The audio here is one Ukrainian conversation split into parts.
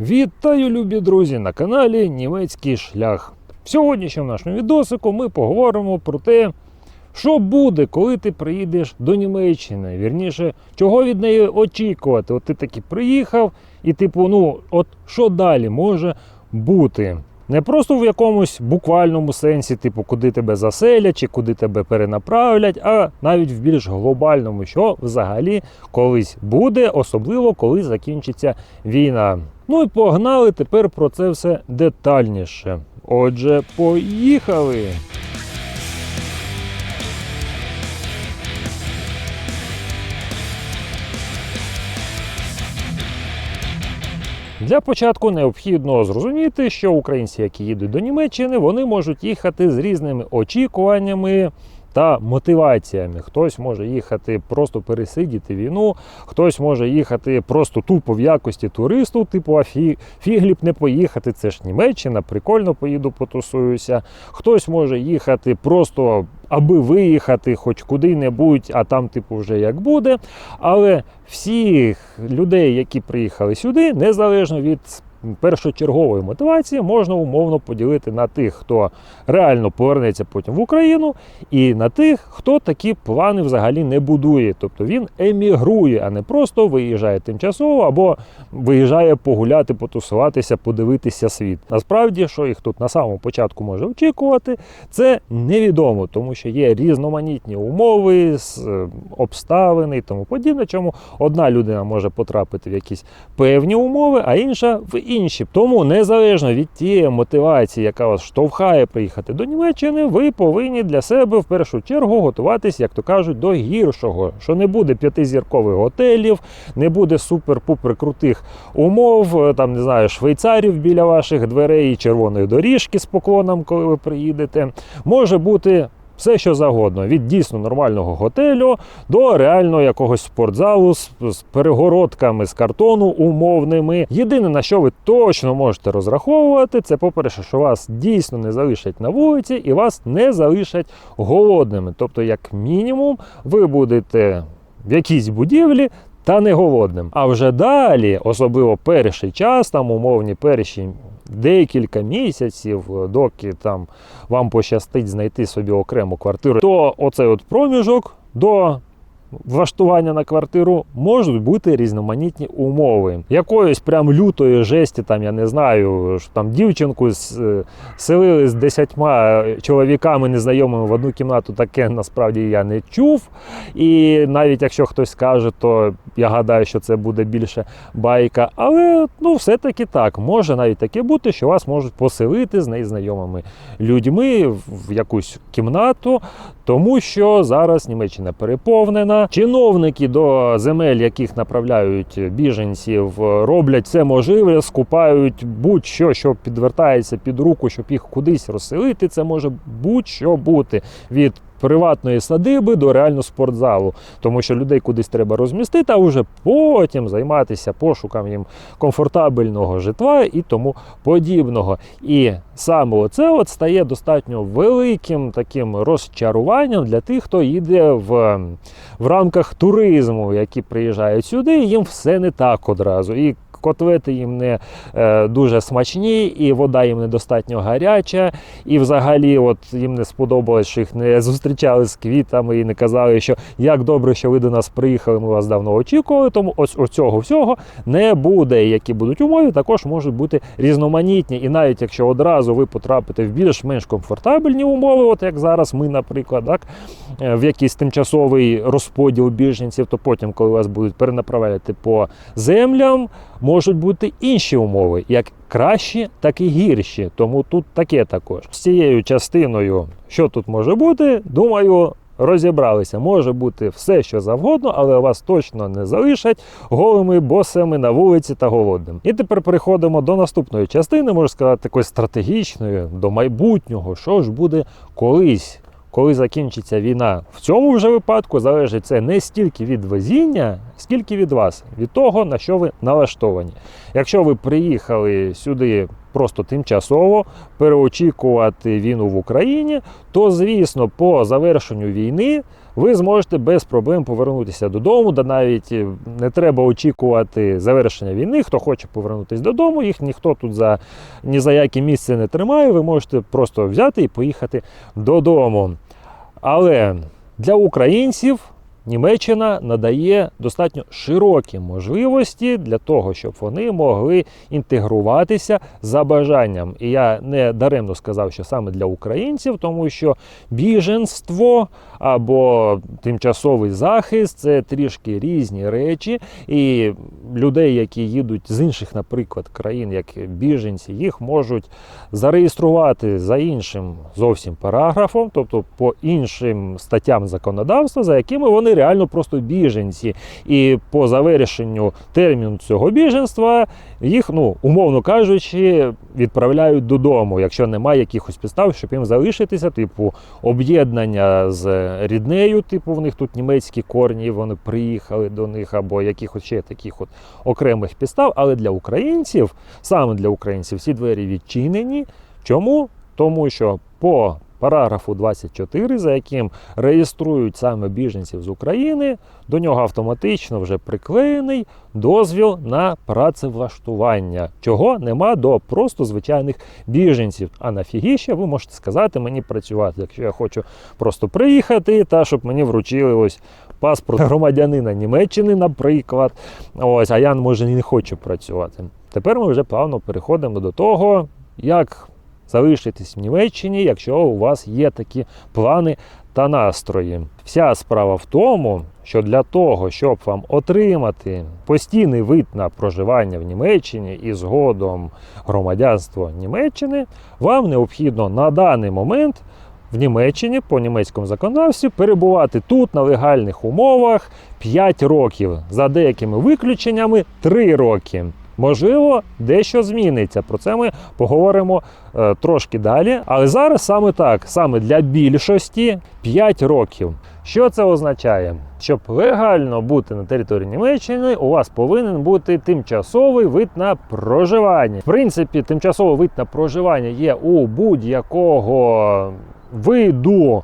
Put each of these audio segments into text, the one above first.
Вітаю, любі друзі, на каналі Німецький шлях. В сьогоднішньому нашому відосику ми поговоримо про те, що буде, коли ти приїдеш до Німеччини. Вірніше, чого від неї очікувати. От ти таки приїхав, і типу, ну, от що далі може бути? Не просто в якомусь буквальному сенсі, типу, куди тебе заселять чи куди тебе перенаправлять, а навіть в більш глобальному, що взагалі колись буде, особливо коли закінчиться війна. Ну і погнали тепер про це все детальніше. Отже, поїхали! Для початку необхідно зрозуміти, що українці, які їдуть до Німеччини, вони можуть їхати з різними очікуваннями та мотиваціями. Хтось може їхати просто пересидіти війну, хтось може їхати просто тупо в якості туристу, типу а фі, фіглі б не поїхати. Це ж Німеччина, прикольно поїду, потусуюся. Хтось може їхати просто аби виїхати хоч куди-небудь, а там, типу, вже як буде. Але всіх людей, які приїхали сюди, незалежно від першочергової мотивації, можна умовно поділити на тих, хто реально повернеться потім в Україну, і на тих, хто такі плани взагалі не будує. Тобто він емігрує, а не просто виїжджає тимчасово або виїжджає погуляти, потусуватися, подивитися світ. Насправді, що їх тут на самому початку може очікувати, це невідомо, тому що є різноманітні умови, е, обставини і тому подібне. Чому одна людина може потрапити в якісь певні умови, а інша в інші. Тому незалежно від тієї мотивації, яка вас штовхає приїхати до Німеччини, ви повинні для себе в першу чергу готуватись, як то кажуть, до гіршого, що не буде п'ятизіркових готелів, не буде супер-пупер крутих умов, е, там не знаю, швейцарів біля ваших дверей, червоної доріжки з поклоном, коли ви приїдете. Може бути. Все, що завгодно, від дійсно нормального готелю до реально якогось спортзалу з, з перегородками з картону умовними. Єдине на що ви точно можете розраховувати, це по-перше, що вас дійсно не залишать на вулиці і вас не залишать голодними. Тобто, як мінімум, ви будете в якійсь будівлі. Та не голодним. А вже далі, особливо перший час, там умовні перші декілька місяців, доки там вам пощастить знайти собі окрему квартиру, то оцей от проміжок до влаштування на квартиру можуть бути різноманітні умови. Якоїсь прям лютої жесті, там я не знаю, що там дівчинку е, селили з десятьма чоловіками незнайомими в одну кімнату, таке насправді я не чув. І навіть якщо хтось скаже, то я гадаю, що це буде більше байка. Але ну, все-таки так, може навіть таке бути, що вас можуть поселити з незнайомими людьми в якусь кімнату, тому що зараз Німеччина переповнена. Чиновники до земель, яких направляють біженців, роблять все можливе, скупають будь-що, що підвертається під руку, щоб їх кудись розселити. Це може будь-що бути від. Приватної садиби до реально спортзалу, тому що людей кудись треба розмістити, а вже потім займатися пошуком їм комфортабельного житла і тому подібного. І саме оце от стає достатньо великим таким розчаруванням для тих, хто їде в, в рамках туризму, які приїжджають сюди, їм все не так одразу. І Котлети їм не е, дуже смачні, і вода їм недостатньо гаряча, і взагалі от їм не сподобалось, що їх не зустрічали з квітами і не казали, що як добре, що ви до нас приїхали, ми вас давно очікували. Тому ось оцього всього не буде. Які будуть умови, також можуть бути різноманітні. І навіть якщо одразу ви потрапите в більш-менш комфортабельні умови, от як зараз ми, наприклад, так, е, в якийсь тимчасовий розподіл біженців, то потім, коли вас будуть перенаправляти по землям, можуть бути інші умови, як кращі, так і гірші. Тому тут таке також. З цією частиною, що тут може бути, думаю. Розібралися, може бути все, що завгодно, але вас точно не залишать голими босами на вулиці та голодним. І тепер переходимо до наступної частини, можна сказати, такої стратегічної, до майбутнього, що ж буде колись коли закінчиться війна. В цьому вже випадку залежить це не стільки від везіння, скільки від вас, від того, на що ви налаштовані. Якщо ви приїхали сюди просто тимчасово переочікувати війну в Україні, то звісно, по завершенню війни ви зможете без проблем повернутися додому, да навіть е, не треба очікувати завершення війни. Хто хоче повернутися додому, їх ніхто тут за ні за яке місце не тримає. Ви можете просто взяти і поїхати додому. Але для українців Німеччина надає достатньо широкі можливості для того, щоб вони могли інтегруватися за бажанням. І я не даремно сказав, що саме для українців, тому що біженство або тимчасовий захист це трішки різні речі. І людей, які їдуть з інших, наприклад, країн, як біженці, їх можуть зареєструвати за іншим зовсім параграфом, тобто по іншим статтям законодавства, за якими вони реально просто біженці. І по завершенню терміну цього біженства їх, ну умовно кажучи, відправляють додому, якщо немає якихось підстав, щоб їм залишитися, типу об'єднання з ріднею, типу в них тут німецькі корні, вони приїхали до них, або якихось ще таких от окремих підстав. Але для українців, саме для українців, всі двері відчинені. Чому? Тому що по параграфу 24, за яким реєструють саме біженців з України, до нього автоматично вже приклеєний дозвіл на працевлаштування, чого нема до просто звичайних біженців. А нафігіще ви можете сказати мені працювати, якщо я хочу просто приїхати, та щоб мені вручили ось паспорт громадянина Німеччини, наприклад. Ось, а я може не хочу працювати. Тепер ми вже плавно переходимо до того, як залишитись в Німеччині, якщо у вас є такі плани та настрої. Вся справа в тому, що для того, щоб вам отримати постійний вид на проживання в Німеччині і згодом громадянство Німеччини, вам необхідно на даний момент в Німеччині по німецькому законодавстві перебувати тут на легальних умовах 5 років, за деякими виключеннями 3 роки. Можливо, дещо зміниться. Про це ми поговоримо е, трошки далі. Але зараз саме так, саме для більшості 5 років. Що це означає? Щоб легально бути на території Німеччини, у вас повинен бути тимчасовий вид на проживання. В принципі, тимчасовий вид на проживання є у будь-якого виду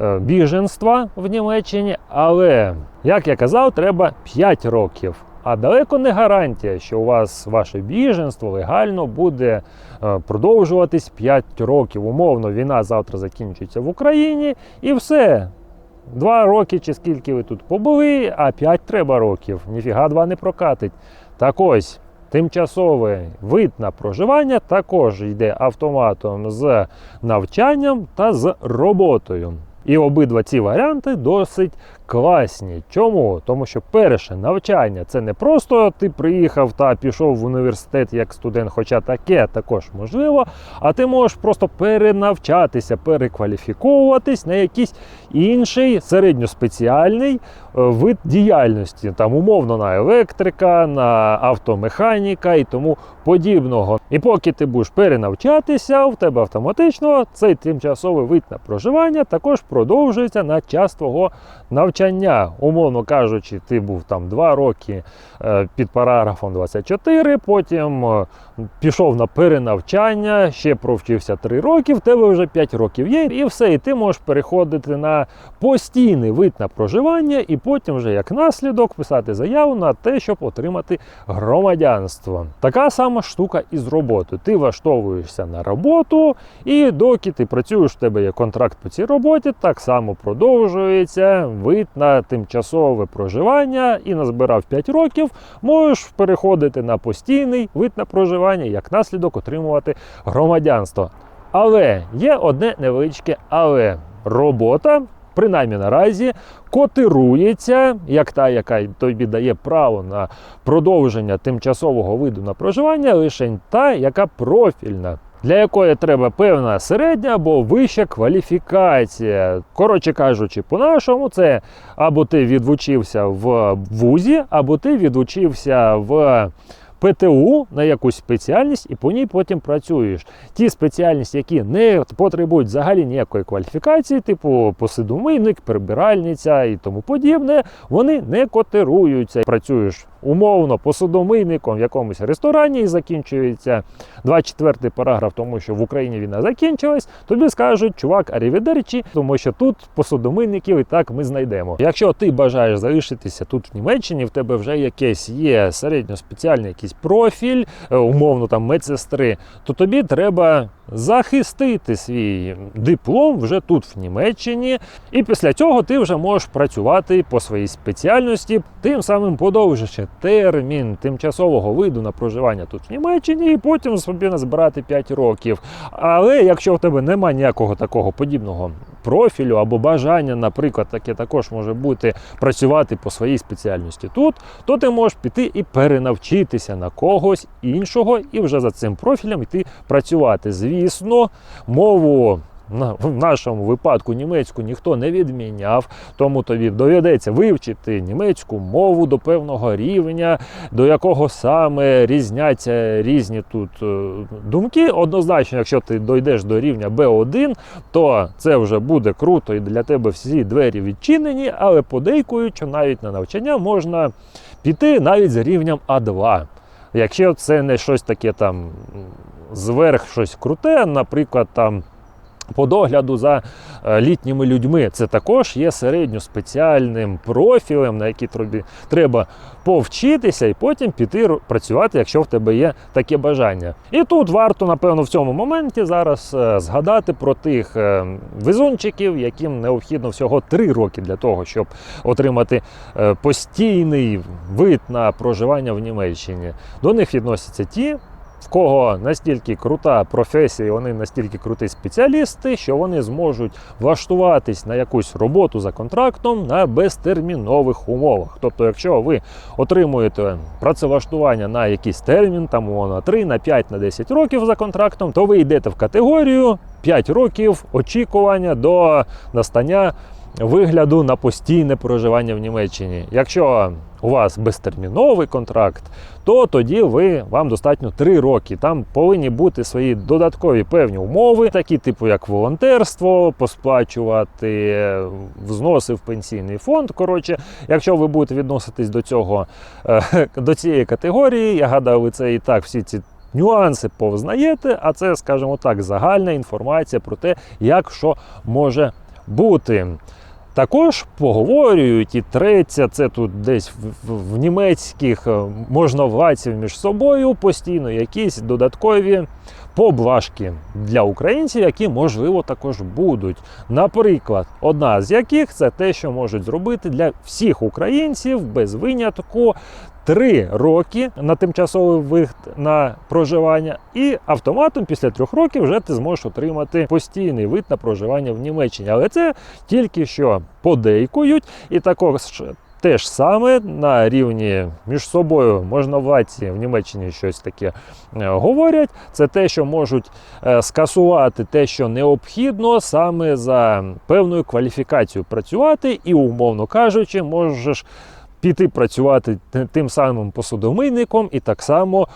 е, біженства в Німеччині, але, як я казав, треба 5 років. А далеко не гарантія, що у вас ваше біженство легально буде е, продовжуватись 5 років. Умовно, війна завтра закінчиться в Україні і все. Два роки чи скільки ви тут побули, а 5 треба років. Ніфіга два не прокатить. Так ось, тимчасовий вид на проживання також йде автоматом з навчанням та з роботою. І обидва ці варіанти досить класні. Чому? Тому що перше навчання це не просто ти приїхав та пішов в університет як студент, хоча таке також можливо, а ти можеш просто перенавчатися, перекваліфіковуватись на якийсь інший середньоспеціальний е, вид діяльності, там умовно на електрика, на автомеханіка і тому подібного. І поки ти будеш перенавчатися, в тебе автоматично цей тимчасовий вид на проживання також продовжується на час твого навчання. Умовно кажучи, ти був там 2 роки е, під параграфом 24, потім е, пішов на перенавчання, ще провчився 3 роки, в тебе вже 5 років є, і все, і ти можеш переходити на постійний вид на проживання, і потім вже як наслідок писати заяву на те, щоб отримати громадянство. Така сама штука і з роботою. Ти влаштовуєшся на роботу, і доки ти працюєш, в тебе є контракт по цій роботі, так само продовжується вид на тимчасове проживання і назбирав 5 років, можеш переходити на постійний вид на проживання, як наслідок отримувати громадянство. Але є одне невеличке але робота. Принаймні наразі котирується як та, яка тобі дає право на продовження тимчасового виду на проживання, лише та, яка профільна, для якої треба певна середня або вища кваліфікація. Коротше кажучи, по-нашому, це або ти відвучився в вузі, або ти відвучився в. ПТУ на якусь спеціальність і по ній потім працюєш. Ті спеціальності, які не потребують взагалі ніякої кваліфікації, типу посудомийник, прибиральниця і тому подібне, вони не котируються. Працюєш умовно посудомийником в якомусь ресторані і закінчується 24 параграф, тому що в Україні війна закінчилась, тобі скажуть, чувак, аріведерчі, тому що тут посудомийників і так ми знайдемо. Якщо ти бажаєш залишитися тут в Німеччині, в тебе вже якесь є середньоспеціальний якийсь профіль, е, умовно там медсестри, то тобі треба захистити свій диплом вже тут в Німеччині, і після цього ти вже можеш працювати по своїй спеціальності, тим самим подовживши термін тимчасового виду на проживання тут в Німеччині, і потім собі назбирати 5 років. Але якщо в тебе немає ніякого такого подібного профілю або бажання, наприклад, таке також може бути працювати по своїй спеціальності тут, то ти можеш піти і перенавчитися на когось іншого, і вже за цим профілем йти працювати. Звісно, мову. В нашому випадку німецьку ніхто не відміняв, тому тобі доведеться вивчити німецьку мову до певного рівня, до якого саме різняться різні тут е, думки. Однозначно, якщо ти дійдеш до рівня B1, то це вже буде круто і для тебе всі двері відчинені, але подейкують, навіть на навчання можна піти навіть з рівнем А2. Якщо це не щось таке там зверх щось круте, наприклад, там. По догляду за е, літніми людьми це також є середньоспеціальним профілем, на який тобі треба повчитися і потім піти працювати, якщо в тебе є таке бажання. І тут варто, напевно, в цьому моменті зараз е, згадати про тих е, везунчиків, яким необхідно всього 3 роки для того, щоб отримати постійний вид на проживання в Німеччині. До них відносяться ті. В кого настільки крута професія, вони настільки круті спеціалісти, що вони зможуть влаштуватись на якусь роботу за контрактом на безтермінових умовах. Тобто, якщо ви отримуєте працевлаштування на якийсь термін, там на 3, на 5, на 10 років за контрактом, то ви йдете в категорію 5 років очікування до настання вигляду на постійне проживання в Німеччині. Якщо у вас безтерміновий контракт, то тоді ви вам достатньо 3 роки. Там повинні бути свої додаткові певні умови, такі типу як волонтерство, посплачувати е, взноси в пенсійний фонд. Коротше, якщо ви будете відноситись до цього е, до цієї категорії, я гадаю, ви це і так всі ці. Нюанси повзнаєте, а це, скажімо так, загальна інформація про те, як що може бути. Також поговорюють і треться. Це тут десь в, в, в німецьких е, можновладців між собою постійно якісь додаткові поблажки для українців, які можливо також будуть. Наприклад, одна з яких це те, що можуть зробити для всіх українців без винятку. Три роки на тимчасовий вихід на проживання, і автоматом після трьох років вже ти зможеш отримати постійний вид на проживання в Німеччині. Але це тільки що подейкують, і також те ж саме на рівні між собою можновладці в Німеччині щось таке е, говорять. Це те, що можуть е, скасувати те, що необхідно саме за певною кваліфікацією працювати, і, умовно кажучи, можеш. Піти працювати тим самим посудомийником і так само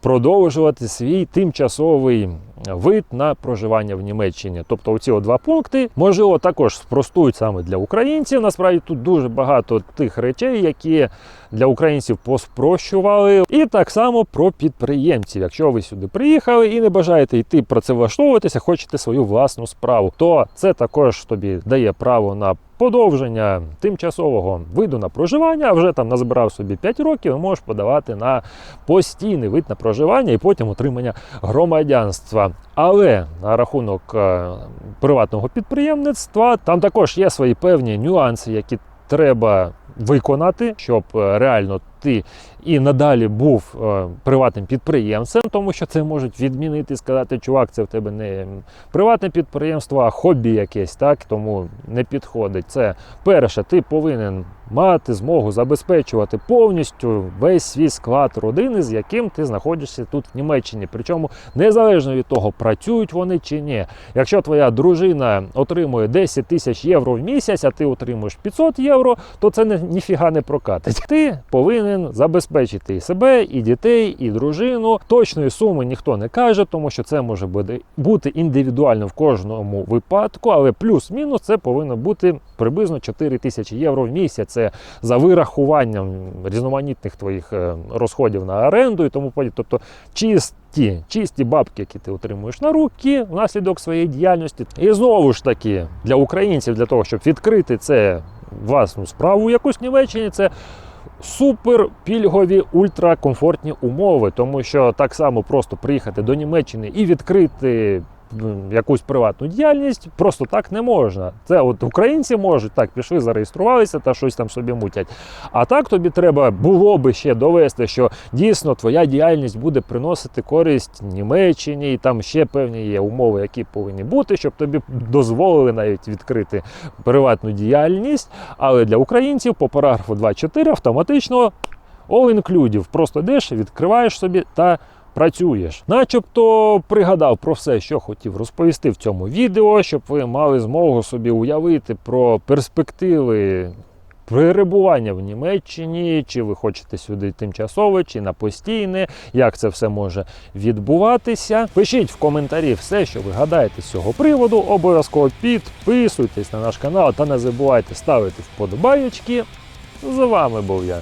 продовжувати свій тимчасовий вид на проживання в Німеччині. Тобто, оці два пункти можливо також спростують саме для українців. Насправді тут дуже багато тих речей, які для українців поспрощували. І так само про підприємців. Якщо ви сюди приїхали і не бажаєте йти працевлаштовуватися, хочете свою власну справу, то це також тобі дає право на подовження тимчасового виду на проживання, вже там назбирав собі 5 років, і можеш подавати на постійний вид на проживання і потім отримання громадянства. Але на рахунок е, приватного підприємництва там також є свої певні нюанси, які треба виконати, щоб е, реально ти і надалі був е, приватним підприємцем, тому що це можуть відмінити і сказати, чувак, це в тебе не приватне підприємство, а хобі якесь, так тому не підходить. Це перше, ти повинен мати змогу забезпечувати повністю весь свій склад родини, з яким ти знаходишся тут в Німеччині. Причому незалежно від того, працюють вони чи ні. Якщо твоя дружина отримує 10 тисяч євро в місяць, а ти отримуєш 500 євро, то це ніфіга не прокатить. Ти повинен забезпечити забезпечити і себе, і дітей, і дружину. Точної суми ніхто не каже, тому що це може бути- індивідуально в кожному випадку, але плюс-мінус це повинно бути приблизно 4 тисячі євро в місяць. Це за вирахуванням різноманітних твоїх е, розходів на оренду і тому подібне. Тобто чисті, чисті бабки, які ти отримуєш на руки внаслідок своєї діяльності. І знову ж таки, для українців, для того, щоб відкрити це власну справу якусь в Німеччині, це супер пільгові ультракомфортні умови, тому що так само просто приїхати до Німеччини і відкрити. Якусь приватну діяльність просто так не можна. Це от українці можуть так, пішли, зареєструвалися та щось там собі мутять. А так тобі треба було би ще довести, що дійсно твоя діяльність буде приносити користь Німеччині, і там ще певні є умови, які повинні бути, щоб тобі дозволили навіть відкрити приватну діяльність. Але для українців по параграфу 2.4 автоматично all inclusive. Просто йдеш, відкриваєш собі та працюєш. Начебто пригадав про все, що хотів розповісти в цьому відео, щоб ви мали змогу собі уявити про перспективи. Перебування в Німеччині, чи ви хочете сюди тимчасове, чи на постійне, як це все може відбуватися. Пишіть в коментарі все, що ви гадаєте з цього приводу. Обов'язково підписуйтесь на наш канал та не забувайте ставити вподобайочки. З вами був я,